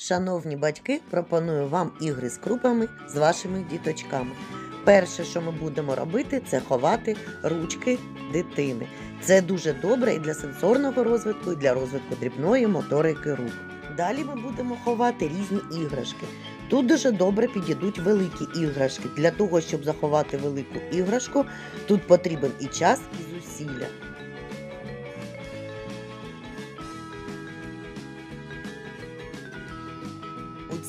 Шановні батьки, пропоную вам ігри з крупами з вашими діточками. Перше, що ми будемо робити, це ховати ручки дитини. Це дуже добре і для сенсорного розвитку, і для розвитку дрібної моторики рук. Далі ми будемо ховати різні іграшки. Тут дуже добре підійдуть великі іграшки. Для того, щоб заховати велику іграшку, тут потрібен і час, і зусилля.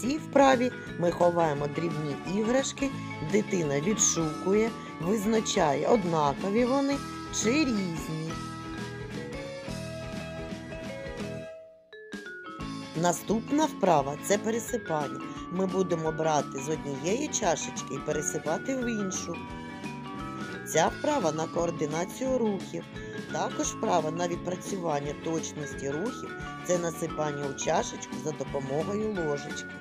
Цій вправі ми ховаємо дрібні іграшки, дитина відшукує, визначає, однакові вони чи різні. Наступна вправа це пересипання. Ми будемо брати з однієї чашечки і пересипати в іншу. Ця вправа на координацію рухів. Також вправа на відпрацювання точності рухів це насипання у чашечку за допомогою ложечки.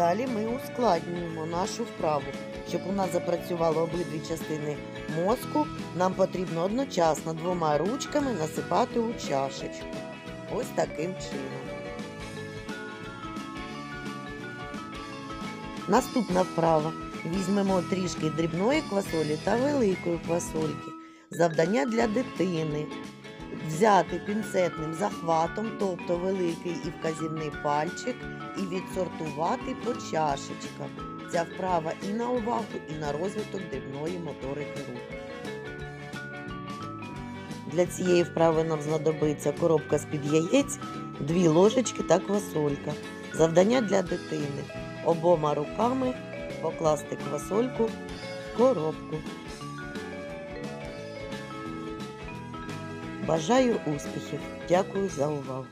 Далі ми ускладнюємо нашу вправу. Щоб у нас запрацювали обидві частини мозку, нам потрібно одночасно двома ручками насипати у чашечку. Ось таким чином. Наступна вправа. Візьмемо трішки дрібної квасолі та великої квасольки. Завдання для дитини. Взяти пінцетним захватом, тобто великий і вказівний пальчик, і відсортувати по чашечкам. Ця вправа і на увагу, і на розвиток дрібної моторики рук. Для цієї вправи нам знадобиться коробка з-під яєць, дві ложечки та квасолька. Завдання для дитини. Обома руками покласти квасольку в коробку. Бажаю успіхів! Дякую за увагу!